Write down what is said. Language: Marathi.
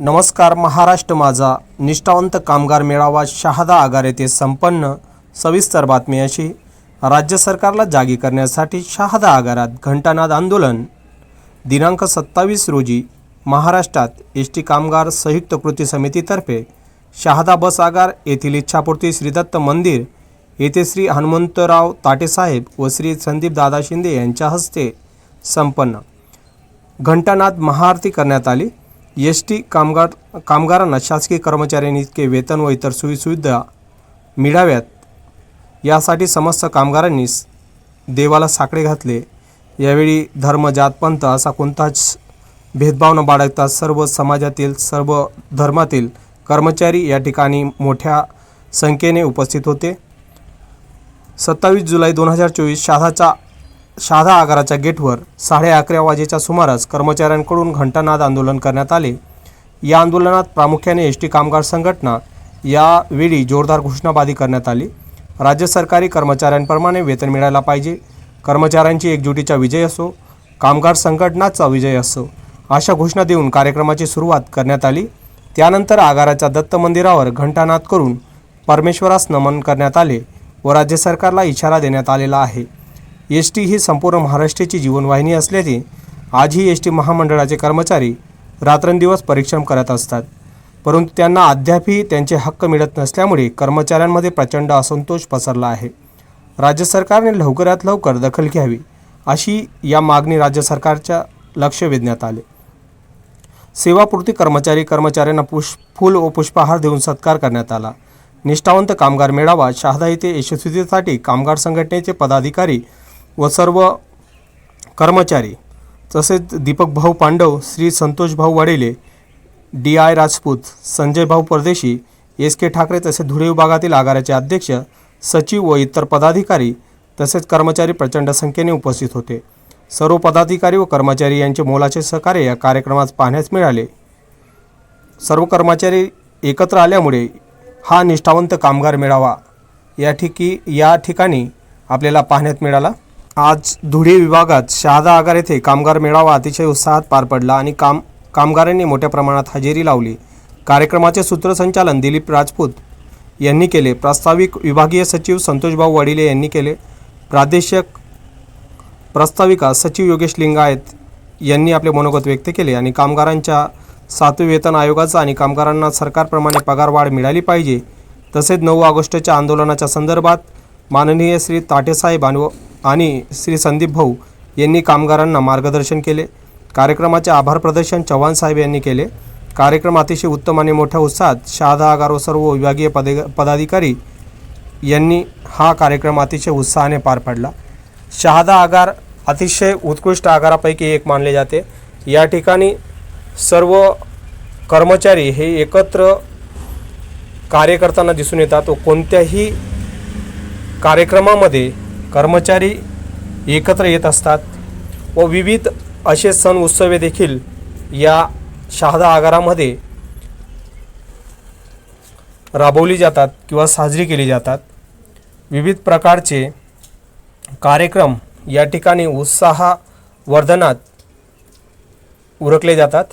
नमस्कार महाराष्ट्र माझा निष्ठावंत कामगार मेळावा शहादा आगार येथे संपन्न सविस्तर बातमी अशी. राज्य सरकारला जागी करण्यासाठी शहादा आगारात घंटानाद आंदोलन. दिनांक सत्तावीस रोजी महाराष्ट्रात एस टी कामगार संयुक्त कृती समितीतर्फे शहादा बस आगार येथील इच्छापूर्ती श्रीदत्त मंदिर येथे श्री हनुमंतराव ताटेसाहेब व श्री संदीप दादा शिंदे यांच्या हस्ते संपन्न. घंटानाद महाआरती करण्यात आली. एस टी कामगार कामगारांना शासकीय कर्मचाऱ्यांनी इतके वेतन व इतर सोयीसुविधा मिळाव्यात यासाठी समस्त कामगारांनी देवाला साकडे घातले. यावेळी धर्म जात पंथ असा कोणताच भेदभाव न बाळगता सर्व समाजातील सर्व धर्मातील कर्मचारी या ठिकाणी मोठ्या संख्येने उपस्थित होते. सत्तावीस जुलै दोन हजार चोवीस शासाचा शहादा आगाराच्या गेटवर साडे अकरा वाजेच्या सुमारास कर्मचाऱ्यांकडून घंटानाद आंदोलन करण्यात आले. या आंदोलनात प्रामुख्याने एस टी कामगार संघटना यावेळी जोरदार घोषणाबाजी करण्यात आली. राज्य सरकारी कर्मचाऱ्यांप्रमाणे वेतन मिळायला पाहिजे. कर्मचाऱ्यांची एकजुटीचा विजय असो कामगार संघटनाचा विजय असो अशा घोषणा देऊन कार्यक्रमाची सुरुवात करण्यात आली. त्यानंतर आगाराच्या दत्त मंदिरावर घंटानाद करून परमेश्वरास नमन करण्यात आले व राज्य सरकारला इशारा देण्यात आलेला आहे. एस टी ही संपूर्ण महाराष्ट्राची जीवनवाहिनी असल्याने आजही एस टी महामंडळाचे कर्मचारी रात्रंदिवस परिश्रम करत असतात. परंतु त्यांना अद्यापही त्यांचे हक्क मिळत नसल्यामुळे कर्मचाऱ्यांमध्ये प्रचंड असंतोष पसरला आहे. राज्य सरकारने लवकरात लवकर दखल घ्यावी अशी या मागणी राज्य सरकारच्या लक्ष वेधण्यात आले. सेवापूर्ती कर्मचारी कर्मचाऱ्यांना पुष्प फूल व पुष्पहार देऊन सत्कार करण्यात आला. निष्ठावंत कामगार मेळावा शहादा येथे यशस्वीतेसाठी कामगार संघटनेचे पदाधिकारी व सर्व कर्मचारी तसेच दीपक भाऊ पांडव श्री संतोष भाऊ वडेले डी आय राजपूत संजय भाऊ परदेशी एस के ठाकरे तसेच धुळे विभागातील आगाराचे अध्यक्ष सचिव व इतर पदाधिकारी तसेच कर्मचारी प्रचंड संख्येने उपस्थित होते. सर्व पदाधिकारी व कर्मचारी यांचे मोलाचे सहकार्य या कार्यक्रमात पाहण्यास मिळाले. सर्व कर्मचारी एकत्र आल्यामुळे हा निष्ठावंत कामगार मेळावा या ठिकी या ठिकाणी आपल्याला पाहण्यात मिळाला. आज धुळे विभागात शहादा आगार येथे कामगार मेळावा अतिशय उत्साहात पार पडला आणि काम कामगारांनी मोठ्या प्रमाणात हजेरी लावली. कार्यक्रमाचे सूत्रसंचालन दिलीप राजपूत यांनी केले. प्रास्ताविक विभागीय सचिव संतोषभाऊ वडिले यांनी केले. प्रादेशिक प्रस्ताविका सचिव योगेश लिंगायत यांनी आपले मनोगत व्यक्त केले आणि कामगारांच्या सातवे वेतन आयोगाचा आणि कामगारांना सरकारप्रमाणे पगारवाढ मिळाली पाहिजे तसेच नऊ ऑगस्टच्या आंदोलनाच्या संदर्भात माननीय श्री ताटेसाहेब आणि आणि श्री संदीप भाऊ यांनी कामगारांना मार्गदर्शन केले. कार्यक्रमाचे आभार प्रदर्शन चव्हाण साहेब यांनी केले. कार्यक्रम अतिशय उत्तम आणि मोठ्या उत्साहात शहादा आगार व सर्व विभागीय पदे पदाधिकारी यांनी हा कार्यक्रम अतिशय उत्साहाने पार पाडला. शहादा आगार अतिशय उत्कृष्ट आगारापैकी एक मानले जाते. या ठिकाणी सर्व कर्मचारी हे एकत्र कार्य करताना दिसून येतात व कोणत्याही कार्यक्रमामध्ये कर्मचारी एकत्र येत असतात व विविध असे सण उत्सवे देखील या शहादा आगारामध्ये राबवली जातात किंवा साजरी केली जातात. विविध प्रकारचे कार्यक्रम या ठिकाणी उत्साहवर्धनात उरकले जातात.